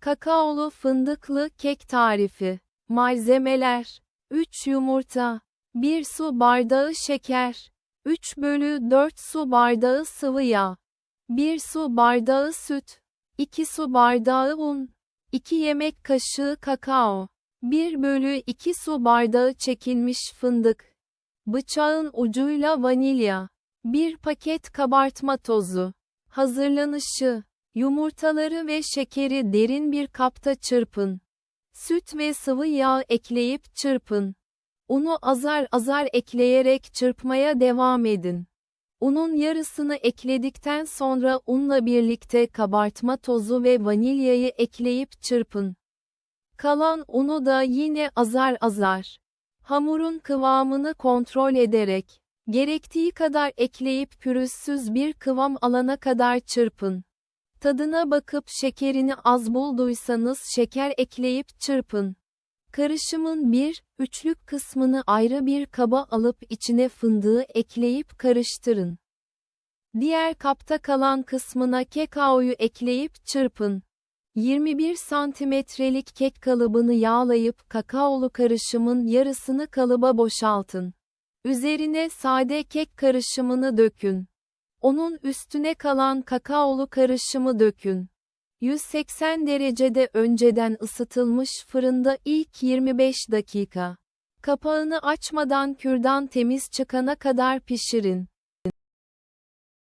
Kakaolu fındıklı kek tarifi. Malzemeler 3 yumurta 1 su bardağı şeker 3 bölü 4 su bardağı sıvı yağ 1 su bardağı süt 2 su bardağı un 2 yemek kaşığı kakao 1 bölü 2 su bardağı çekilmiş fındık Bıçağın ucuyla vanilya 1 paket kabartma tozu Hazırlanışı Yumurtaları ve şekeri derin bir kapta çırpın. Süt ve sıvı yağ ekleyip çırpın. Unu azar azar ekleyerek çırpmaya devam edin. Unun yarısını ekledikten sonra unla birlikte kabartma tozu ve vanilyayı ekleyip çırpın. Kalan unu da yine azar azar. Hamurun kıvamını kontrol ederek, gerektiği kadar ekleyip pürüzsüz bir kıvam alana kadar çırpın. Tadına bakıp şekerini az bulduysanız şeker ekleyip çırpın. Karışımın bir, üçlük kısmını ayrı bir kaba alıp içine fındığı ekleyip karıştırın. Diğer kapta kalan kısmına kekaoyu ekleyip çırpın. 21 santimetrelik kek kalıbını yağlayıp kakaolu karışımın yarısını kalıba boşaltın. Üzerine sade kek karışımını dökün. Onun üstüne kalan kakaolu karışımı dökün. 180 derecede önceden ısıtılmış fırında ilk 25 dakika. Kapağını açmadan kürdan temiz çıkana kadar pişirin.